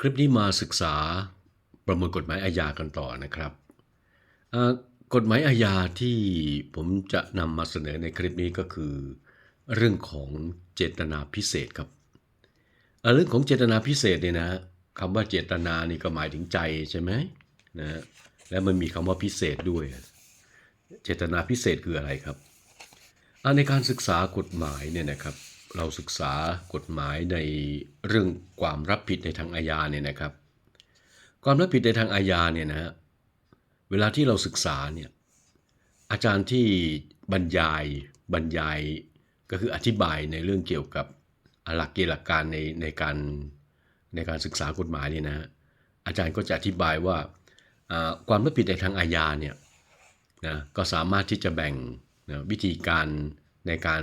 คลิปนี้มาศึกษาประมวลกฎหมายอาญากันต่อนะครับ กฎหมายอาญาที่ผมจะนำมาเสนอในคลิปนี้ก็คือ เรื่องของเจตนาพิเศษครับ เรื่องของเจตนาพิเศษเนี่ยนะคำว่าเจตนานี่ก็หมายถึงใจใช่ไหมนะและมันมีคำว่าพิเศษด้วย เจตนาพิเศษคืออะไรครับในการศึกษากฎหมายเนี่ยนะครับ เราศึกษากฎหมายในเรื่องความรับผิดในทางอาญาเนี่ยนะครับ ความรับผิดในทางอาญาเนี่ยนะฮะเวลาที่เราศึกษาเนี่ยอาจารย์ที่บรรยายบรรยายก็คืออธิบายในเรื่องเกี่ยวกับหลักเกณฑ์หลักการในในการในการศึกษากฎหมายเนี่ยนะฮะอาจารย์ก็จะอธิบายว่าความรับผิดในทางอาญาเนี่ยนะก็สามารถที่จะแบ่งนะวิธีการในการ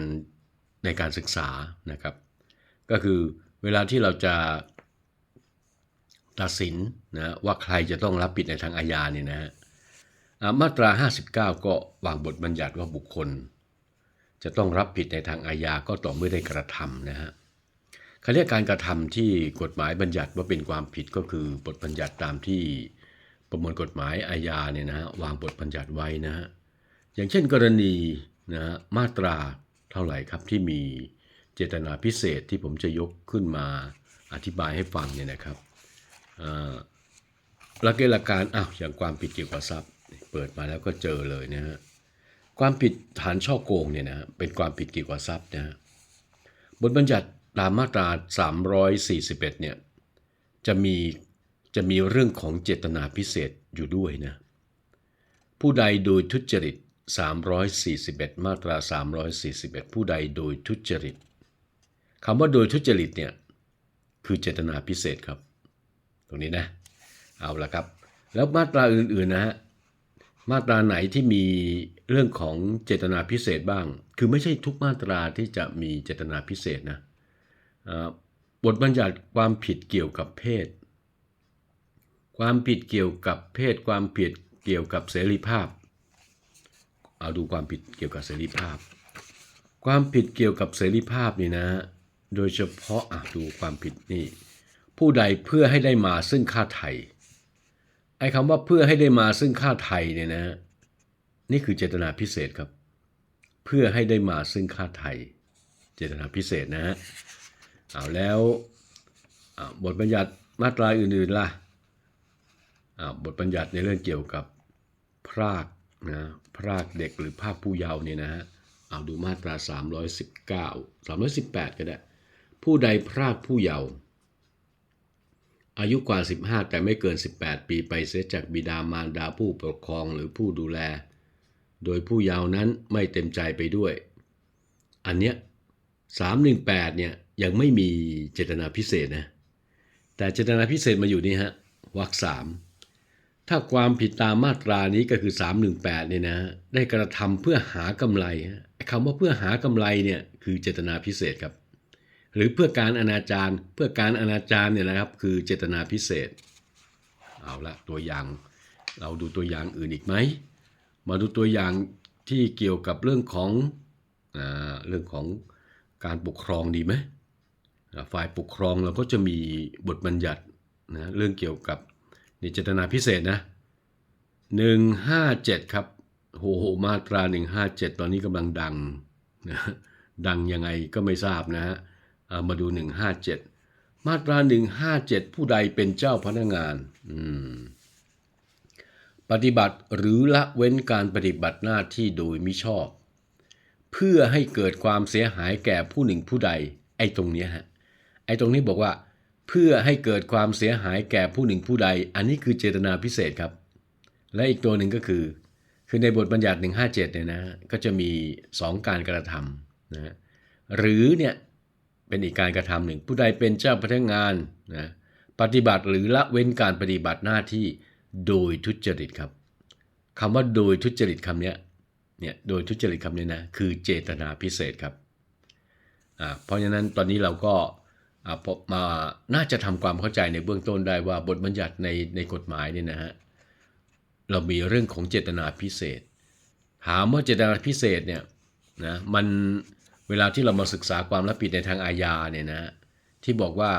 ในการศึกษานะครับ ก็คือเวลาที่เราจะตัดสินนะว่าใครจะต้องรับผิดในทางอาญาเนี่ยนะฮะอ่ามาตรา 59 ก็วางบทบัญญัติว่าบุคคล จะต้องรับผิดในทางอาญาก็ต่อเมื่อได้กระทำนะฮะเขาเรียกการกระทำที่กฎหมายบัญญัติว่าเป็นความผิดก็คือบทบัญญัติตามที่ประมวลกฎหมายอาญาเนี่ยนะฮะวางบทบัญญัติไว้นะฮะอย่างเช่นกรณีนะฮะมาตรา เท่าไหร่ครับที่มีเจตนาพิเศษที่ผมจะยกขึ้นมาอธิบายให้ฟังเนี่ยนะครับหลักเกณฑ์หลักการอ้าวอย่างความผิดเกี่ยวกับทรัพย์ เปิดมาแล้วก็เจอเลยนะฮะความผิดฐานช่อโกงเนี่ยนะฮะเป็นความผิดเกี่ยวกับทรัพย์นะฮะบทบัญญัติตามมาตรา 341 เนี่ยจะมีจะมีเรื่องของเจตนาพิเศษอยู่ด้วยนะผู้ใดโดยทุจริต 341 มาตรา 341 ผู้ใดโดยทุจริตคำว่าโดยทุจริตเนี่ยคือเจตนาพิเศษครับ ตรงนี้นะ เอาละครับ แล้วมาตราอื่นๆนะฮะมาตราไหนที่มีเรื่องของเจตนาพิเศษบ้าง คือไม่ใช่ทุกมาตราที่จะมีเจตนาพิเศษนะบทบัญญัติความผิดเกี่ยวกับเพศ ความผิดเกี่ยวกับเพศ ความผิดเกี่ยวกับเสรีภาพ เอาดูความผิดเกี่ยวกับเสรีภาพ ความผิดเกี่ยวกับเสรีภาพนี่นะ โดยเฉพาะอะดูความผิดนี่ ผู้ใดเพื่อให้ได้มาซึ่งค่าไทยไอ้คำว่าเพื่อให้ได้มาซึ่งค่าไทยเนี่ยนะ นี่คือเจตนาพิเศษครับ เพื่อให้ได้มาซึ่งค่าไทย เจตนาพิเศษนะฮะเอาแล้วอ่าบทบัญญัติมาตราอื่นๆล่ะอ่าบทบัญญัติในเรื่องเกี่ยวกับพราก นะพรากเด็กหรือภาคผู้เยาว์เนี่ยนะฮะเอาดูมาตรา 319 318 ก็ได้ ผู้ใดพรากผู้เยาว์อายุกว่า 15 แต่ไม่เกิน 18 ปีไปเสียจากบิดามารดาผู้ปกครองหรือผู้ดูแล โดยผู้เยาว์นั้นไม่เต็มใจไปด้วย อันเนี้ย 318 เนี่ยยังไม่มีเจตนาพิเศษนะ แต่เจตนาพิเศษมาอยู่นี่ฮะวรรคสาม ถ้าความผิดตามมาตรานี้ก็คือ 318เนี่ยนะได้กระทำเพื่อหากำไรฮะไอ้คำว่าเพื่อหากำไรเนี่ยคือเจตนาพิเศษครับ หรือเพื่อการอนาจารเพื่อการอนาจารเนี่ยนะครับ คือเจตนาพิเศษ เอาละตัวอย่างเราดูตัวอย่างอื่นอีกไหมมาดูตัวอย่างที่เกี่ยวกับเรื่องของอเรื่องของการปกครองดีไหมฝ่ายปกครองเราก็จะมีบทบัญญัตินะเรื่องเกี่ยวกับ นี่เจตนาพิเศษนะ 157 ครับโอ้โหมาตรา 157 ตอนนี้กำลังดังนะดังยังไงก็ไม่ทราบนะฮะอ่ามาดู 157 มาตรา 157 ผู้ใดเป็นเจ้าพนักงานปฏิบัติหรือละเว้นการปฏิบัติหน้าที่โดยมิชอบ เพื่อให้เกิดความเสียหายแก่ผู้หนึ่งผู้ใด ไอ้ตรงเนี้ยฮะไอ้ตรงนี้บอกว่า เพื่อให้เกิดความเสียหายแก่ผู้หนึ่งผู้ใด อันนี้คือเจตนาพิเศษครับ และอีกตัวหนึ่งก็คือ คือในบทบัญญัติ 157เนี่ยนะก็จะมี 2 การกระทำนะหรือเนี่ยเป็นอีกการกระทำหนึ่งผู้ใดเป็นเจ้าพนักงานนะปฏิบัติหรือละเว้นการปฏิบัติหน้าที่โดยทุจริตครับคำว่าโดยทุจริตคำนี้เนี่ยโดยทุจริตคำนี้นะคือเจตนาพิเศษครับอ่าเพราะฉะนั้นตอนนี้เราก็ มาน่าจะทำความเข้าใจในเบื้องต้นได้ว่าบทบัญญัติในในกฎหมายเนี่ยนะฮะเรามีเรื่องของเจตนาพิเศษ ถามว่าเจตนาพิเศษเนี่ยนะมันเวลาที่เรามาศึกษาความรับผิดในทางอาญาเนี่ยนะที่บอกว่า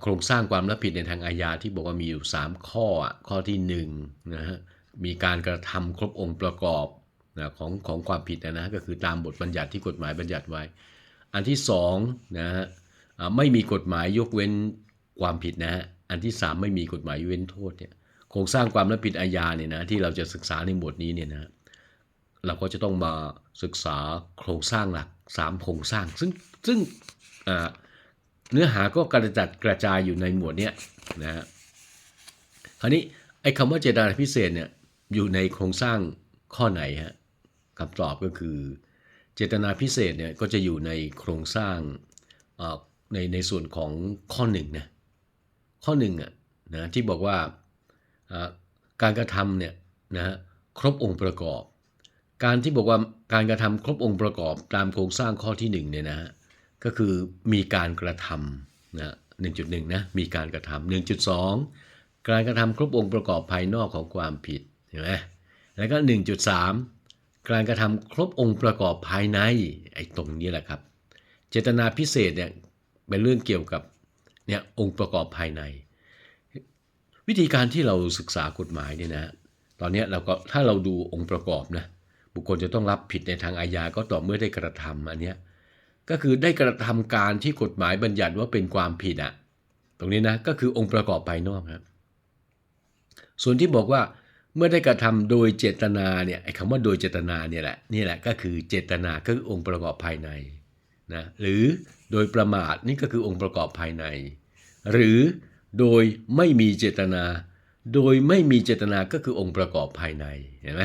โครงสร้างความรับผิดในทางอาญาที่บอกว่ามีอยู่ 3 ข้อข้อที่1นะฮะมีการกระทำครบองค์ประกอบนะของของความผิดนะนะก็คือตามบทบัญญัติที่กฎหมายบัญญัติไว้ อันที่2นะฮะ ไม่มีกฎหมายยกเว้นความผิดนะฮะอันที่ 3 ไม่มีกฎหมายเว้นโทษเนี่ยโครงสร้างความรับผิดอาญาเนี่ยนะที่เราจะศึกษาในหมวดนี้เนี่ยนะเราก็จะต้องมาศึกษาโครงสร้างหลัก 3 โครงสร้าง ซึ่งซึ่งเนื้อหาก็กระจัดกระจายอยู่ในหมวดเนี้ยนะฮะคราวนี้ไอ้คำว่าเจตนาพิเศษเนี่ยอยู่ในโครงสร้างข้อไหนฮะคำตอบก็คือ เจตนาพิเศษเนี่ยก็จะอยู่ในโครงสร้างอ่อ ในในส่วนของข้อหนึ่งนะข้อหนึ่งอะนะที่บอกว่าการกระทำเนี่ยนะฮะครบองค์ประกอบ การที่บอกว่าการกระทำครบองค์ประกอบตามโครงสร้างข้อที่หนึ่งเนี่ยนะฮะก็คือมีการกระทำนะ1.1นะมีการกระทำ1.2การกระทำครบองค์ประกอบภายนอกของความผิดเห็นไหมแล้วก็1.3การกระทำครบองค์ประกอบภายในไอ้ตรงนี้แหละครับ เจตนาพิเศษเนี่ย เป็นเรื่องเกี่ยวกับเนี่ยองค์ประกอบภายใน วิธีการที่เราศึกษากฎหมายเนี่ยนะ ตอนนี้เราก็ถ้าเราดูองค์ประกอบนะบุคคลจะต้องรับผิดในทางอาญาก็ต่อเมื่อได้กระทำอันเนี้ยก็คือได้กระทำการที่กฎหมายบัญญัติว่าเป็นความผิดอะตรงนี้นะก็คือองค์ประกอบภายนอกครับส่วนที่บอกว่าเมื่อได้กระทำโดยเจตนาเนี่ยไอ้คำว่าโดยเจตนาเนี่ยแหละนี่แหละก็คือเจตนาก็คือองค์ประกอบภายในนะหรือ โดยประมาทนี่ก็คือองค์ประกอบภายใน หรือโดยไม่มีเจตนา โดยไม่มีเจตนาก็คือองค์ประกอบภายในเห็นไหม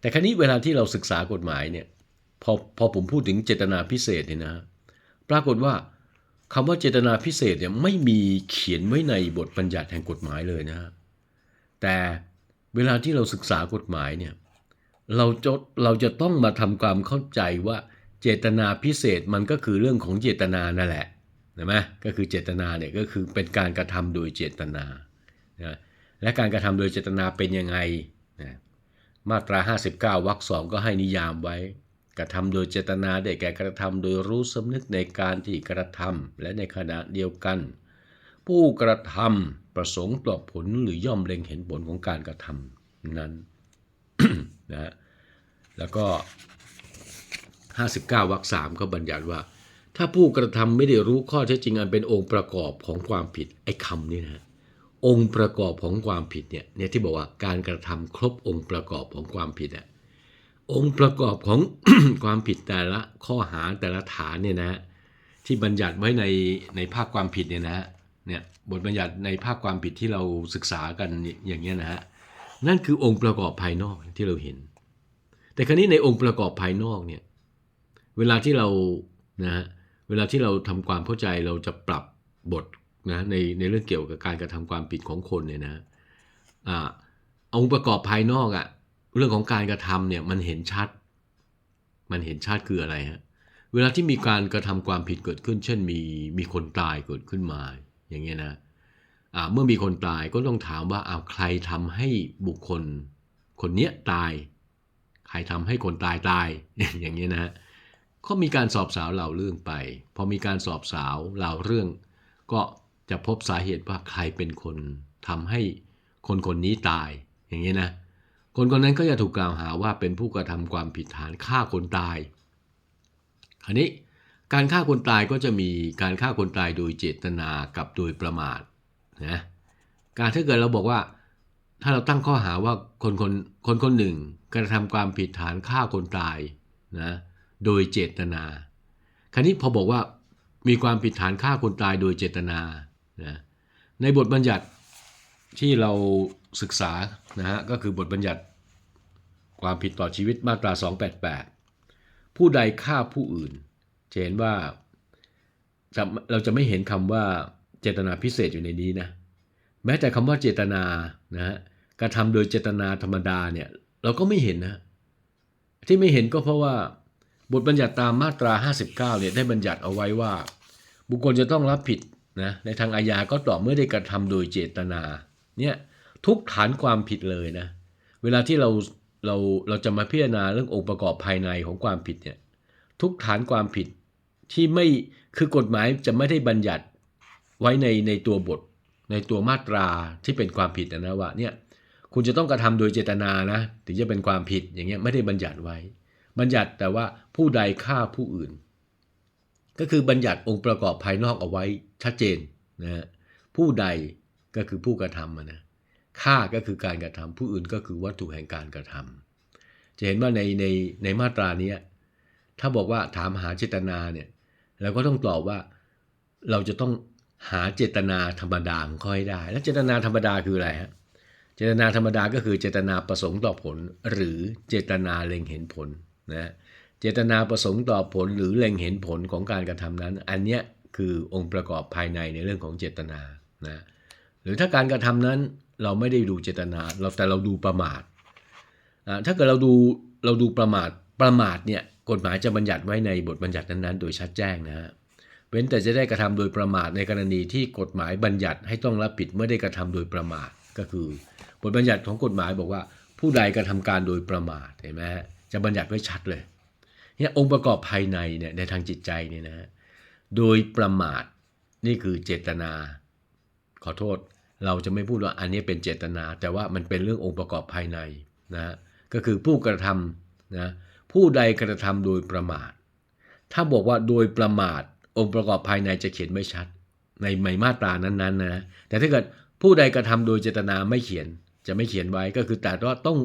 แต่ครั้นี้เวลาที่เราศึกษากฎหมายเนี่ยพอพอผมพูดถึงเจตนาพิเศษเนี่ยนะปรากฏว่าคำว่าเจตนาพิเศษเนี่ยไม่มีเขียนไว้ในบทบัญญัติแห่งกฎหมายเลยนะแต่เวลาที่เราศึกษากฎหมายเนี่ยเราจะเราจะต้องมาทำความเข้าใจว่า เจตนาพิเศษมันก็คือเรื่องของเจตนานั่นแหละเห็นไหมก็คือเจตนาเนี่ยก็คือเป็นการกระทำโดยเจตนานะและการกระทำโดยเจตนาเป็นยังไงนะมาตรา 59วรรคสองก็ให้นิยามไว้ กระทำโดยเจตนาได้แก่กระทำโดยรู้สำนึกในการที่กระทำและในขณะเดียวกัน ผู้กระทำประสงค์ต่อผลหรือย่อมเล็งเห็นผลของการกระทำนั้นนะแล้วก็ 59วรรคสามก็บัญญัติว่า ถ้าผู้กระทำไม่ได้รู้ข้อเท็จจริงอันเป็นองค์ประกอบของความผิดไอ้คำนี้นะองค์ประกอบของความผิดเนี่ยเนี่ยที่บอกว่าการกระทำครบองค์ประกอบของความผิดอะองค์ประกอบของความผิดแต่ละข้อหาแต่ละฐานเนี่ยนะที่บัญญัติไว้ในในภาคความผิดเนี่ยนะเนี่ยบทบัญญัติในภาคความผิดที่เราศึกษากันอย่างเงี้ยนะฮะนั่นคือองค์ประกอบภายนอกที่เราเห็น แต่ครั้นี้ในองค์ประกอบภายนอกเนี่ย เวลาที่เรานะฮะเวลาที่เราทำความเข้าใจเราจะปรับบทนะในในเรื่องเกี่ยวกับการกระทำความผิดของคนเนี่ยนะอ่าองค์ประกอบภายนอกอะเรื่องของการกระทำเนี่ยมันเห็นชัด มันเห็นชัดคืออะไรฮะเวลาที่มีการกระทำความผิดเกิดขึ้น เช่นมีมีคนตายเกิดขึ้นมา อย่างเงี้ยนะอ่าเมื่อมีคนตายก็ต้องถามว่าอ้าวใครทำให้บุคคล คนเนี้ยตาย ใครทำให้คนตายตายอย่างเงี้ยนะฮะ ก็มีการสอบสาวเหล่าเรื่องไป พอมีการสอบสาวเหล่าเรื่อง ก็จะพบสาเหตุว่าใครเป็นคนทำให้คนคนนี้ตาย อย่างเงี้นะ คนคนนั้นก็จะถูกกล่าวหาว่าเป็นผู้กระทำความผิดฐานฆ่าคนตายคราวนี้การฆ่าคนตายก็จะมีการฆ่าคนตายโดยเจตนากับโดยประมาทนะ การถ้าเกิดเราบอกว่า ถ้าเราตั้งข้อหาว่าคนคนคนคนหนึ่งกระทำความผิดฐานฆ่าคนตายนะ โดยเจตนา คราวนี้พอบอกว่ามีความผิดฐานฆ่าคนตายโดยเจตนานะในบทบัญญัติที่เราศึกษานะฮะก็คือบทบัญญัติความผิดต่อชีวิตมาตรา 288 ผู้ใดฆ่าผู้อื่นจะเห็นว่าเราจะไม่เห็นคำว่าเจตนาพิเศษอยู่ในนี้นะแม้แต่คำว่าเจตนานะฮะกระทำโดยเจตนาธรรมดาเนี่ยเราก็ไม่เห็นนะที่ไม่เห็นก็เพราะว่า บทบัญญัติตามมาตรา 59เนี่ยได้บัญญัติเอาไว้ว่า บุคคลจะต้องรับผิดนะในทางอาญาก็ต่อเมื่อได้กระทำโดยเจตนาเนี่ยทุกฐานความผิดเลยนะเวลาที่เราเราเราจะมาพิจารณาเรื่ององค์ประกอบภายในของความผิดเนี่ยทุกฐานความผิดที่ไม่คือกฎหมายจะไม่ได้บัญญัติไว้ในในตัวบท ในตัวมาตราที่เป็นความผิดนะนะว่าเนี่ยคุณจะต้องกระทำโดยเจตนานะถึงจะเป็นความผิดอย่างเงี้ยไม่ได้บัญญัติไว้ บัญญัติแต่ว่าผู้ใดฆ่าผู้อื่น ก็คือบัญญัติองค์ประกอบภายนอกเอาไว้ชัดเจนนะฮะผู้ใดก็คือผู้กระทำนะฆ่าก็คือการกระทำผู้อื่นก็คือวัตถุแห่งการกระทำจะเห็นว่าในในในมาตราเนี้ถ้าบอกว่าถามหาเจตนาเนี่ยเราก็ต้องตอบว่าเราจะต้องหาเจตนาธรรมดาของเขาให้ได้ แล้วเจตนาธรรมดาคืออะไรฮะเจตนาธรรมดาก็คือเจตนาประสงค์ต่อผล หรือเจตนาเล็งเห็นผล นะเจตนาประสงค์ต่อผลหรือเล็งเห็นผลของการกระทำนั้น อันเนี้ยคือองค์ประกอบภายในในเรื่องของเจตนานะหรือถ้าการกระทำนั้นเราไม่ได้ดูเจตนาเราแต่เราดูประมาทอ่าถ้าเกิดเราดูเราดูประมาทประมาทเนี่ยกฎหมายจะบัญญัติไว้ในบทบัญญัตินั้นๆ โดยชัดแจ้งนะฮะเว้นแต่จะได้กระทำโดยประมาทในกรณีที่กฎหมายบัญญัติให้ต้องรับผิดเมื่อได้กระทำโดยประมาทก็คือบทบัญญัติของกฎหมายบอกว่า ผู้ใดกระทำการโดยประมาทเห็นไหมฮะ จะบัญญัติไว้ชัดเลยเนี่ยองค์ประกอบภายในเนี่ยในทางจิตใจเนี่ยนะโดยประมาทนี่คือเจตนา ขอโทษเราจะไม่พูดว่าอันนี้เป็นเจตนา แต่ว่ามันเป็นเรื่ององค์ประกอบภายในนะก็คือผู้กระทำนะผู้ใดกระทำโดยประมาท ถ้าบอกว่าโดยประมาทองค์ประกอบภายในจะเขียนไม่ชัด ในในมาตรานั้นๆนะแต่ถ้าเกิดผู้ใดกระทำโดยเจตนาไม่เขียนจะไม่เขียนไว้ก็คือแต่ว่าต้อง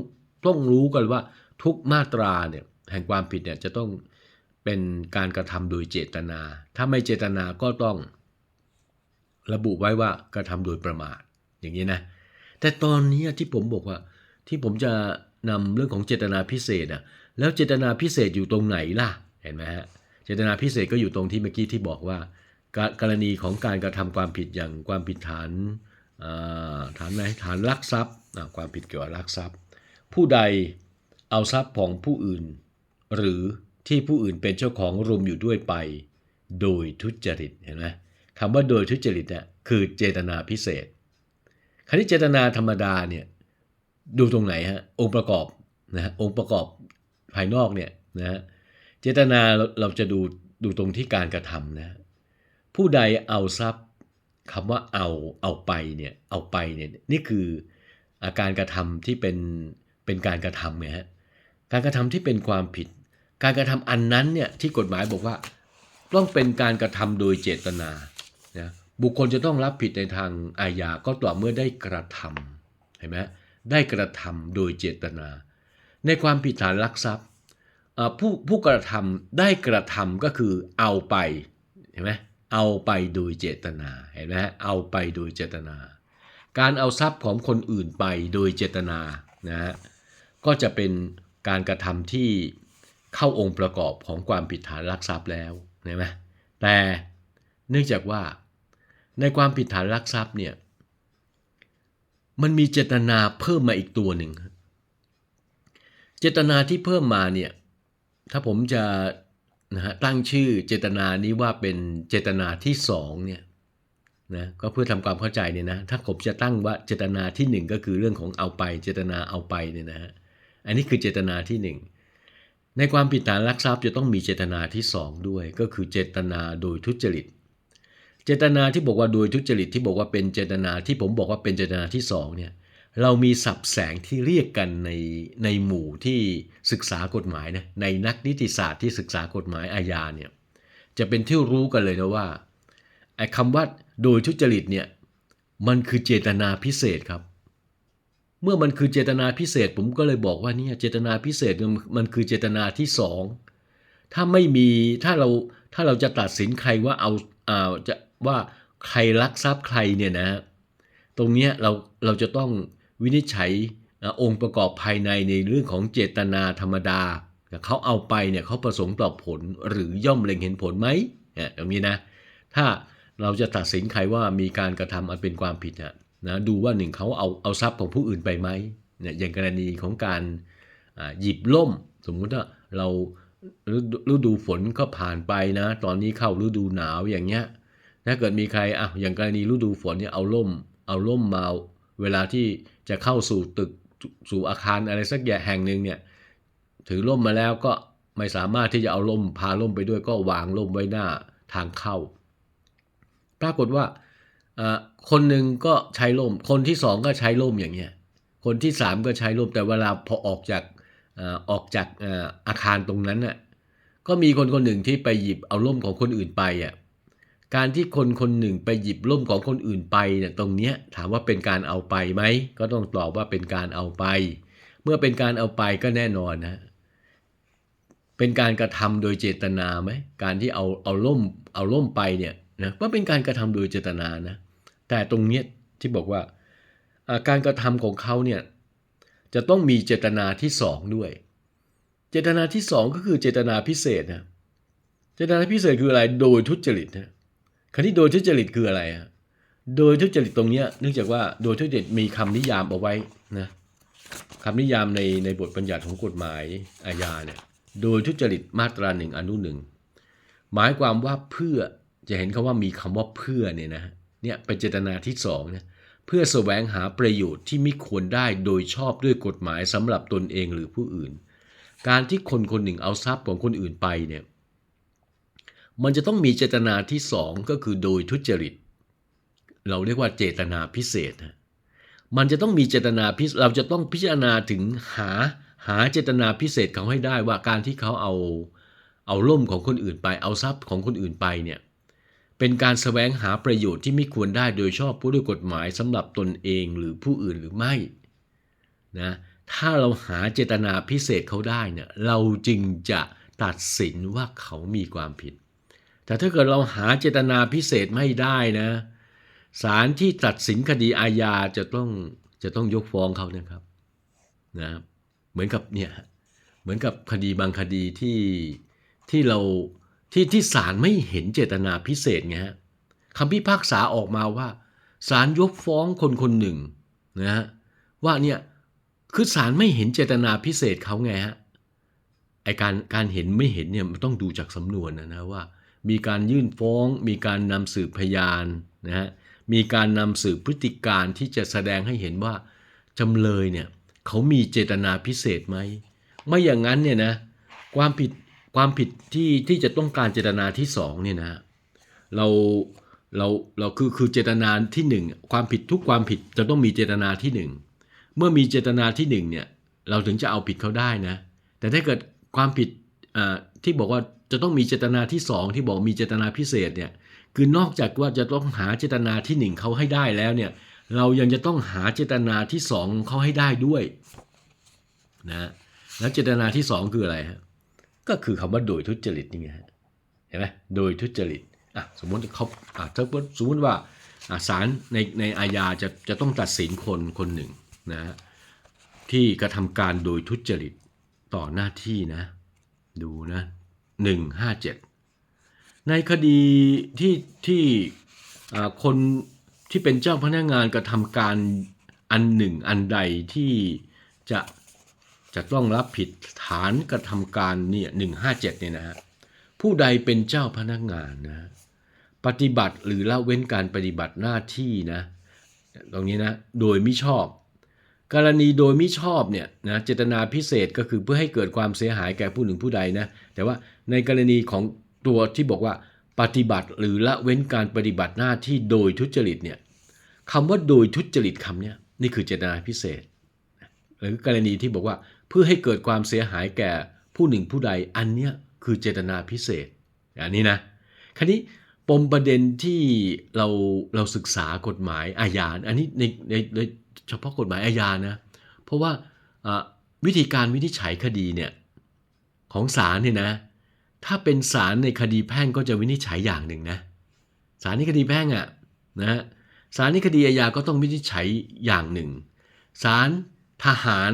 ต้องรู้กันว่า ทุกมาตราเนี่ยแห่งความผิดเนี่ยจะต้องเป็นการกระทำโดยเจตนา ถ้าไม่เจตนาก็ต้องระบุไว้ว่ากระทำโดยประมาทอย่างนี้นะ แต่ตอนนี้ที่ผมบอกว่าที่ผมจะนำเรื่องของเจตนาพิเศษอะแล้วเจตนาพิเศษอยู่ตรงไหนล่ะ เห็นไหมฮะ เจตนาพิเศษก็อยู่ตรงที่เมื่อกี้ที่บอกว่า กรณีของการกระทำความผิดอย่างความผิดฐานฐานไหนฐานลักทรัพย์ความผิดเกี่ยวกับลักทรัพย์ ผู้ใด เอาทรัพย์ของผู้อื่น หรือที่ผู้อื่นเป็นเจ้าของรวมอยู่ด้วยไป โดยทุจริตเห็นไหมคำว่าโดยทุจริตเนี่ยคือเจตนาพิเศษคราวนี้เจตนาธรรมดาเนี่ยดูตรงไหนฮะองค์ประกอบนะองค์ประกอบภายนอกเนี่ยนะฮะเจตนาเราจะดูดูตรงที่การกระทำนะผู้ใดเอาทรัพย์คำว่าเอาเอาไปเนี่ยเอาไปเนี่ยนี่คืออาการกระทำที่เป็นเป็นการกระทำไงฮะ การกระทำที่เป็นความผิด การกระทำอันนั้นเนี่ยที่กฎหมายบอกว่า ต้องเป็นการกระทำโดยเจตนานะบุคคลจะต้องรับผิดในทางอาญาก็ต่อเมื่อได้กระทำเห็นไหมได้กระทำโดยเจตนา ในความผิดฐานลักทรัพย์ผู้ผู้กระทำได้กระทำก็คือเอาไปเห็นไหมเอาไปโดยเจตนาเห็นไหมเอาไปโดยเจตนา การเอาทรัพย์ของคนอื่นไปโดยเจตนานะก็จะเป็น การกระทำที่เข้าองค์ประกอบของความผิดฐานลักทรัพย์แล้วเห็นไหมแต่เนื่องจากว่าในความผิดฐานลักทรัพย์เนี่ยมันมีเจตนาเพิ่มมาอีกตัวหนึ่ง เจตนาที่เพิ่มมาเนี่ยถ้าผมจะนะฮะตั้งชื่อเจตนานี้ว่าเป็นเจตนาที่สองเนี่ยนะก็เพื่อทำความเข้าใจเนี่ยนะถ้าผมจะตั้งว่าเจตนาที่หนึ่งก็คือเรื่องของเอาไปเจตนาเอาไปเนี่ยนะฮะ อันนี้คือเจตนาที่หนึ่งในความผิดฐานลักทรัพย์จะต้องมีเจตนาที่สองด้วย ก็คือเจตนาโดยทุจริต เจตนาที่บอกว่าโดยทุจริตที่บอกว่าเป็นเจตนาที่ผมบอกว่าเป็นเจตนาที่สองเนี่ยเรามีสับแสงที่เรียกกันในในหมู่ที่ศึกษากฎหมายนะในนักนิติศาสตร์ที่ศึกษากฎหมายอาญาเนี่ยจะเป็นที่รู้กันเลยนะว่าไอ้คำว่าโดยทุจริตเนี่ยมันคือเจตนาพิเศษครับ เมื่อมันคือเจตนาพิเศษ ผมก็เลยบอกว่าเนี่ยเจตนาพิเศษมันคือเจตนาที่สองถ้าไม่มีถ้าเราถ้าเราจะตัดสินใครว่าเอาอ่าจะว่าใครลักทรัพย์ใครเนี่ยนะตรงเนี้ยเราเราจะต้องวินิจฉัยองค์ประกอบภายในในเรื่องของเจตนาธรรมดาเขาเอาไปเนี่ยเขาประสงค์ต่อผลหรือย่อมเล็งเห็นผลไหมเนี่ยตรงนี้นะ ถ้าเราจะตัดสินใครว่ามีการกระทำอันเป็นความผิดเนี่ย นะดูว่าหนึ่งเขาเอาเอาทรัพย์ของผู้อื่นไปไหมเนี่ยอย่างกรณีของการหยิบล่ม สมมุติว่าเราฤดูฝนก็ผ่านไปนะ ตอนนี้เข้าฤดูหนาวอย่างเงี้ยถ้าเกิดมีใครอะอย่างกรณีฤดูฝนเนี่ยเอาล่ม เอาล่มมาเวลาที่จะเข้าสู่ตึกสู่อาคารอะไรสักอย่างแห่งหนึ่งเนี่ยถือล่มมาแล้วก็ไม่สามารถที่จะเอาล่มพาล่มไปด้วยก็วางล่มไว้หน้าทางเข้า ปรากฏว่า คนหนึ่งก็ใช้ร่ม คนที่สองก็ใช้ร่มอย่างเงี้ย คนที่สามก็ใช้ร่ม แต่เวลาพอออกจากออกจากอาอาคารตรงนั้นน่ะ ก็มีคนคนหนึ่งที่ไปหยิบเอาร่มของคนอื่นไปอะ การที่คนคนหนึ่งไปหยิบร่มของคนอื่นไปเนี่ยตรงเนี้ยถามว่าเป็นการเอาไปไหม ก็ต้องตอบว่าเป็นการเอาไป เมื่อเป็นการเอาไปก็แน่นอนนะ เป็นการกระทำโดยเจตนาไหม การที่เอาเอาร่มเอาร่มไปเนี่ย นะว่าเป็นการกระทำโดยเจตนานะแต่ตรงเนี้ยที่บอกว่าการกระทำของเขาเนี่ยจะต้องมีเจตนาที่สองด้วย เจตนาที่สองก็คือเจตนาพิเศษนะเจตนาพิเศษคืออะไรโดยทุจริตนะคราวนี้โดยทุจริตคืออะไรฮะโดยทุจริตตรงเนี้ยเนื่องจากว่าโดยทุจริตมีคำนิยามเอาไว้นะคำนิยามในในบทบัญญัติของกฎหมายอาญาเนี่ยโดยทุจริตมาตราหนึ่งอนุหนึ่งหมายความว่าเพื่อ จะเห็นคาว่ามีคำว่าเพื่อเนี่ยนะเนี่ยเป็นเจตนาที่สองนะเพื่อแสวงหาประโยชน์ที่ไม่ควรได้โดยชอบด้วยกฎหมายสำหรับตนเองหรือผู้อื่น การที่คนคนหนึ่งเอาทรัพย์ของคนอื่นไปเนี่ยมันจะต้องมีเจตนาที่สองก็คือโดยทุจริต เราเรียกว่าเจตนาพิเศษนะมันจะต้องมีเจตนาพิเราจะต้องพิจารณาถึงหาหาเจตนาพิเศษเขาให้ได้ว่าการที่เขาเอาเอาล่มของคนอื่นไป เอาทรัพย์ของคนอื่นไปเนี่ย เป็นการแสวงหาประโยชน์ที่ไม่ควรได้โดยชอบผู้ด้วยกฎหมายสำหรับตนเองหรือผู้อื่นหรือไม่นะถ้าเราหาเจตนาพิเศษเขาได้เนี่ยเราจึงจะตัดสินว่าเขามีความผิด แต่ถ้าเกิดเราหาเจตนาพิเศษไม่ได้นะศาลที่ตัดสินคดีอาญาจะต้องจะต้องยกฟ้องเขานะครับนะเหมือนกับเนี่ยเหมือนกับคดีบางคดีที่ที่เรา ที่ที่ศาลไม่เห็นเจตนาพิเศษไงฮะคำพิพากษาออกมาว่าศาลยกฟ้องคนคนหนึ่งนะฮะว่าเนี่ยคือศาลไม่เห็นเจตนาพิเศษเขาไงฮะไอการการเห็นไม่เห็นเนี่ยมันต้องดูจากสำนวนนะนะว่า มีการยื่นฟ้อง มีการนำสืบพยานนะฮะมีการนำสืบพฤติการที่จะแสดงให้เห็นว่าจำเลยเนี่ยเขามีเจตนาพิเศษไหมไม่อย่างนั้นเนี่ยนะความผิด ความผิดที่ที่จะต้องการเจตนาที่สองเนี่ยนะเราเราเราคือคือเจตนาที่หนึ่งความผิดทุกความผิดจะต้องมีเจตนาที่หนึ่งเมื่อมีเจตนาที่หนึ่งเนี่ยเราถึงจะเอาผิดเขาได้นะ แต่ถ้าเกิดความผิดอ่าที่บอกว่าจะต้องมีเจตนาที่สองที่บอกมีเจตนาพิเศษเนี่ยคือนอกจากว่าจะต้องหาเจตนาที่หนึ่งเขาให้ได้แล้วเนี่ยเรายังจะต้องหาเจตนาที่สองเขาให้ได้ด้วยนะแล้วเจตนาที่สองคืออะไรฮะ ก็คือคำว่าโดยทุจริตนี่ไงเห็นไหมโดยทุจริตอะสมมติเขาอะถ้าสมมติว่าศาลในในอาญาจะจะต้องตัดสินคนคนหนึ่งนะฮะที่กระทำการโดยทุจริตต่อหน้าที่นะ ดูนะหนึ่งห้าเจ็ดในคดีที่ที่อ่าคนที่เป็นเจ้าพนักงานกระทำการอันหนึ่งอันใดที่จะ จะต้องรับผิดฐานกระทำการเนี่ยหนึ่งห้าเจ็ดเนี่ยนะฮะผู้ใดเป็นเจ้าพนักงานนะปฏิบัติหรือละเว้นการปฏิบัติหน้าที่นะตรงนี้นะโดยมิชอบ กรณีโดยมิชอบเนี่ยนะเจตนาพิเศษก็คือเพื่อให้เกิดความเสียหายแก่ผู้หนึ่งผู้ใดนะแต่ว่าในกรณีของตัวที่บอกว่าปฏิบัติหรือละเว้นการปฏิบัติหน้าที่โดยทุจริตเนี่ยคำว่าโดยทุจริตคำเนี้ยนี่คือเจตนาพิเศษ หรือกรณีที่บอกว่า พื่อให้เกิดความเสียหายแก่ผู้หนึ่งผู้ใดอันเนี้ยคือเจตนาพิเศษอันนี้นะคราวนี้ปมประเด็นที่เราเราศึกษากฎหมายอาญาอันนี้ในในในเฉพาะกฎหมายอาญานะเพราะว่าอ่าวิธีการวินิจฉัยคดีเนี่ยของศาลเนี่ยนะถ้าเป็นศาลในคดีแพ่งก็จะวินิจฉัยอย่างหนึ่งนะศาลในคดีแพ่งอะ่ะนะศาลในคดีอาญาก็ต้องวินิจฉัยอย่างหนึ่งศาลทหาร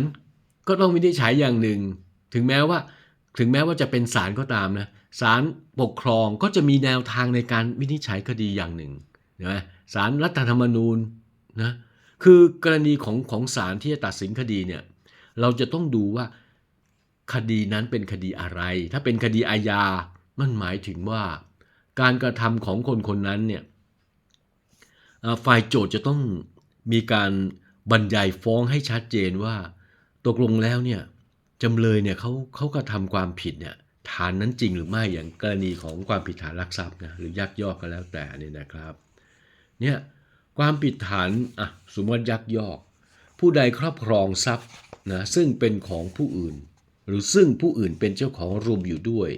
ก็ต้องวินิจฉัยอย่างหนึ่ง ถึงแม้ว่าถึงแม้ว่าจะเป็นศาลก็ตามนะศาลปกครองก็จะมีแนวทางในการวินิจฉัยคดีอย่างหนึ่งนะศาลรัฐธรรมนูญนะคือกรณีของของศาลที่จะตัดสินคดีเนี่ยเราจะต้องดูว่าคดีนั้นเป็นคดีอะไร ถ้าเป็นคดีอาญา มันหมายถึงว่า การกระทำของคนคนนั้นเนี่ยฝ่ายโจทย์จะต้องมีการบรรยายฟ้องให้ชัดเจนว่า ตกลงแล้วเนี่ยจำเลยเนี่ยเขาเขากระทำความผิดเนี่ยฐานนั้นจริงหรือไม่อย่างกรณีของความผิดฐานลักทรัพย์นะหรือยักยอกก็แล้วแต่เนี่ยนะครับเนี่ยความผิดฐานอะสมมติยักยอก ผู้ใดครอบครองทรัพย์นะซึ่งเป็นของผู้อื่น หรือซึ่งผู้อื่นเป็นเจ้าของรวมอยู่ด้วย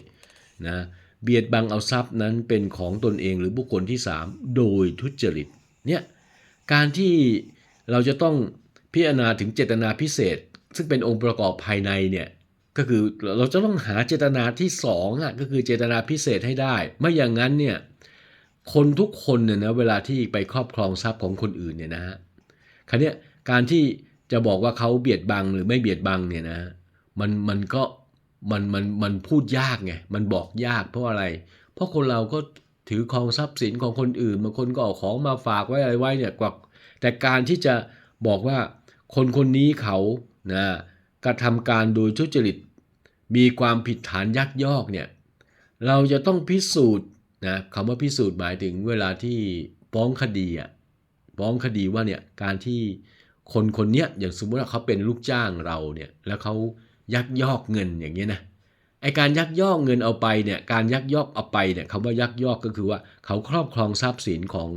นะเบียดบังเอาทรัพย์นั้นเป็นของตนเองหรือบุคคลที่สามโดยทุจริตเนี่ยการที่เราจะต้องพิจารณาถึงเจตนาพิเศษ ซึ่งเป็นองค์ประกอบภายในเนี่ยก็คือเราจะต้องหาเจตนาที่สองอะก็คือเจตนาพิเศษให้ได้ ไม่อย่างนั้นเนี่ยคนทุกคนเนี่ยนะเวลาที่ไปครอบครองทรัพย์ของคนอื่นเนี่ยนะฮะคราวเนี้ยการที่จะบอกว่าเขาเบียดบังหรือไม่เบียดบังเนี่ยนะมันมันก็มันมันมันพูดยากไงมันบอกยากเพราะอะไร เพราะคนเราก็ถือครองทรัพย์สินของคนอื่นบางคนก็เอาของมาฝากไว้อะไรไว้เนี่ยกว่าแต่การที่จะบอกว่าคนคนนี้เขา นะกระทำการโดยทุจริต มีความผิดฐานยักยอกเนี่ยเราจะต้องพิสูจน์นะคำว่าพิสูจน์หมายถึงเวลาที่ฟ้องคดีอะฟ้องคดีว่าเนี่ยการที่คนคนเนี้ยอย่างสมมติว่าเขาเป็นลูกจ้างเราเนี่ยแล้วเขายักยอกเงินอย่างเงี้ยนะไอการยักยอกเงินเอาไปเนี่ยการยักยอกเอาไปเนี่ยคำว่ายักยอกก็คือว่าเขาครอบครองทรัพย์สินของ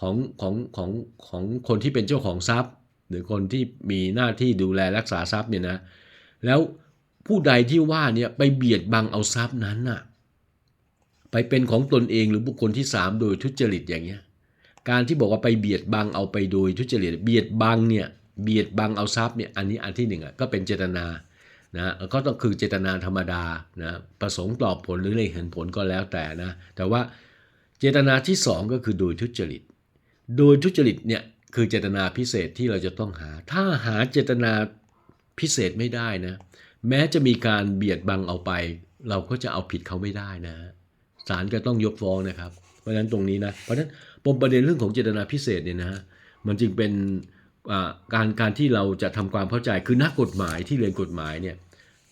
ของของของของคนที่เป็นเจ้าของทรัพย์ หรือคนที่มีหน้าที่ดูแลรักษาทรัพย์เนี่ยนะ แล้วผู้ใดที่ว่าเนี่ยไปเบียดบังเอาทรัพย์นั้นน่ะ ไปเป็นของตนเองหรือบุคคลที่สามโดยทุจริตอย่างเงี้ย การที่บอกว่าไปเบียดบังเอาไปโดยทุจริต เบียดบังเนี่ยเบียดบังเอาทรัพย์เนี่ยอันนี้อันที่หนึ่งอะก็เป็นเจตนานะก็ต้องคือเจตนาธรรมดานะประสงค์ตอบผลหรือเล็งเห็นผลก็แล้วแต่นะแต่ว่าเจตนาที่สองก็คือโดยทุจริต โดยทุจริตเนี่ย คือเจตนาพิเศษที่เราจะต้องหา ถ้าหาเจตนาพิเศษไม่ได้นะ แม้จะมีการเบียดบังเอาไป เราก็จะเอาผิดเขาไม่ได้นะศาลก็ต้องยกฟ้องนะครับ เพราะฉะนั้นตรงนี้นะ เพราะฉะนั้นปมประเด็นเรื่องของเจตนาพิเศษเนี่ยนะฮะมันจึงเป็นการการที่เราจะทำความเข้าใจคือนักกฎหมายที่เรียนกฎหมายเนี่ย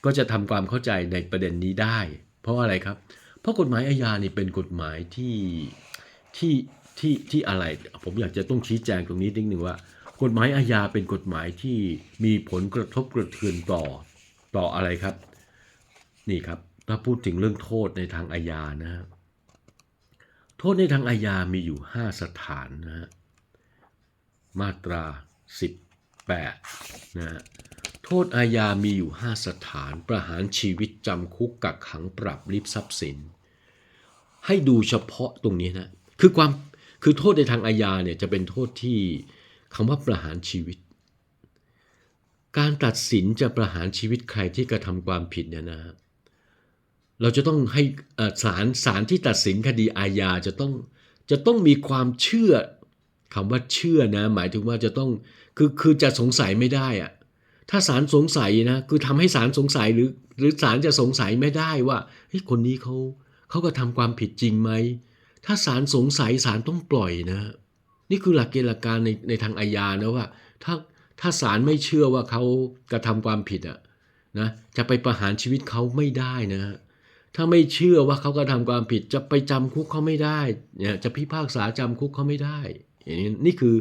ก็จะทำความเข้าใจในประเด็นนี้ได้ เพราะอะไรครับ เพราะกฎหมายอาญานี่เป็นกฎหมายที่ที่ ที่ที่อะไร ผมอยากจะต้องชี้แจงตรงนี้นิดหนึ่งว่า กฎหมายอาญาเป็นกฎหมายที่มีผลกระทบกระเทือนต่อต่ออะไรครับ นี่ครับ ถ้าพูดถึงเรื่องโทษในทางอาญานะฮะโทษในทางอาญามีอยู่ 5 สถานนะฮะมาตรา 18นะฮะโทษอาญามีอยู่ 5 สถานประหารชีวิตจำคุกกักขังปรับริบทรัพย์สิน ให้ดูเฉพาะตรงนี้นะ คือความ คือโทษในทางอาญาเนี่ยจะเป็นโทษที่คำว่าประหารชีวิต การตัดสินจะประหารชีวิตใครที่กระทำความผิดเนี่ยนะเราจะต้องให้ศาลศาลที่ตัดสินคดีอาญาจะต้องจะต้องมีความเชื่อคำว่าเชื่อนะ หมายถึงว่าจะต้องคือคือจะสงสัยไม่ได้อะถ้าศาลสงสัยนะคือทำให้ศาลสงสัยหรือ หรือศาลจะสงสัยไม่ได้ว่าเฮ้ยคนนี้เขาเขาก็ทำความผิดจริงไหม ถ้าศาลสงสัยศาลต้องปล่อยนะ นี่คือหลักเกณฑ์หลักการในในทางอาญานะว่า ถ้าถ้าศาลไม่เชื่อว่าเขากระทำความผิดอะนะจะไปประหารชีวิตเขาไม่ได้นะ ถ้าไม่เชื่อว่าเขากระทำความผิดจะไปจำคุกเขาไม่ได้เนี่ยจะพิพากษาจำคุกเขาไม่ได้อย่างนี้นี่คือ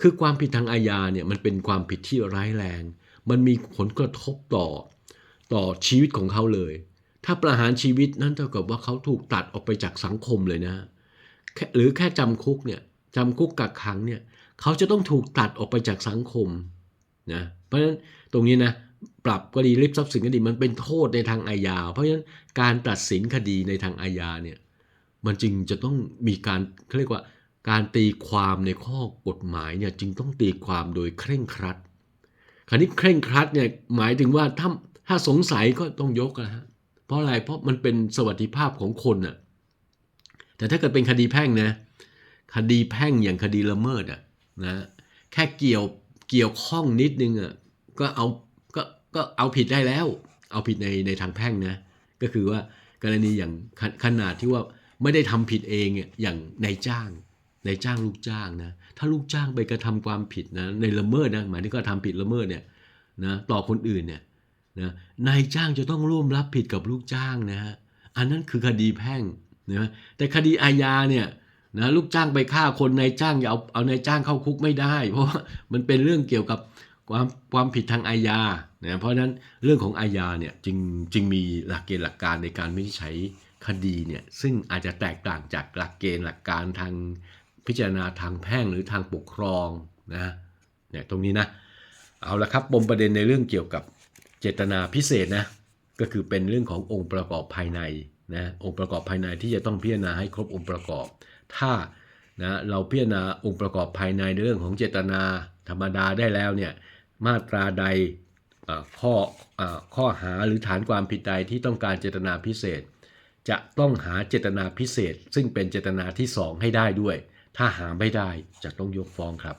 คือความผิดทางอาญาเนี่ยมันเป็นความผิดที่ร้ายแรง มันมีผลกระทบต่อต่อชีวิตของเขาเลย ถ้าประหารชีวิตนั่นเท่ากับว่าเขาถูกตัดออกไปจากสังคมเลยนะ หรือแค่จำคุกเนี่ยจำคุกกักขังเนี่ยเขาจะต้องถูกตัดออกไปจากสังคมนะเพราะฉะนั้นตรงนี้นะปรับก็ดีริบทรัพย์สินก็ดีมันเป็นโทษในทางอาญา เพราะฉะนั้นการตัดสินคดีในทางอาญาเนี่ยมันจึงจะต้องมีการเขาเรียกว่าการตีความในข้อกฎหมายเนี่ยจึงต้องตีความโดยเคร่งครัด คราวนี้เคร่งครัดเนี่ยหมายถึงว่าถ้าถ้าสงสัยก็ต้องยกนะฮะเพราะอะไรเพราะมันเป็นสวัสดิภาพของคนน่ะ แต่ถ้าเกิดเป็นคดีแพ่งนะ คดีแพ่งอย่างคดีละเมิดอะนะแค่เกี่ยวเกี่ยวข้องนิดนึงอะก็เอาก็ก็เอาผิดได้แล้ว เอาผิดในในทางแพ่งนะก็คือว่ากรณีอย่างขขนาดที่ว่าไม่ได้ทำผิดเองอย่างนายจ้างนายจ้างลูกจ้างนะถ้าลูกจ้างไปกระทำความผิดนะในละเมิดนะหมายถึงก็ทำผิดละเมิดเนี่ยนะต่อคนอื่นเนี่ยนะนายจ้างจะต้องร่วมรับผิดกับลูกจ้างนะฮะอันนั้นคือคดีแพ่ง นะแต่คดีอาญาเนี่ยนะลูกจ้างไปฆ่าคนนายจ้างอย่าเอาเอานายจ้างเข้าคุกไม่ได้ เพราะว่ามันเป็นเรื่องเกี่ยวกับความความผิดทางอาญานะเพราะฉะนั้นเรื่องของอาญาเนี่ยจึงจึงมีหลักเกณฑ์หลักการในการวินิจฉัยคดีเนี่ยซึ่งอาจจะแตกต่างจากหลักเกณฑ์หลักการทางพิจารณาทางแพ่งหรือทางปกครองนะเนี่ยตรงนี้นะเอาละครับปมประเด็นในเรื่องเกี่ยวกับเจตนาพิเศษนะก็คือเป็นเรื่องขององค์ประกอบภายใน นะองค์ประกอบภายในที่จะต้องพิจารณาให้ครบองค์ประกอบ ถ้านะเราพิจารณาองค์ประกอบภายในในเรื่องของเจตนาธรรมดาได้แล้วเนี่ยมาตราใดข้อเอ่อข้อหาหรือฐานความผิดใดที่ต้องการเจตนาพิเศษ จะต้องหาเจตนาพิเศษ ซึ่งเป็นเจตนาที่สองให้ได้ด้วย ถ้าหาไม่ได้จะต้องยกฟ้องครับ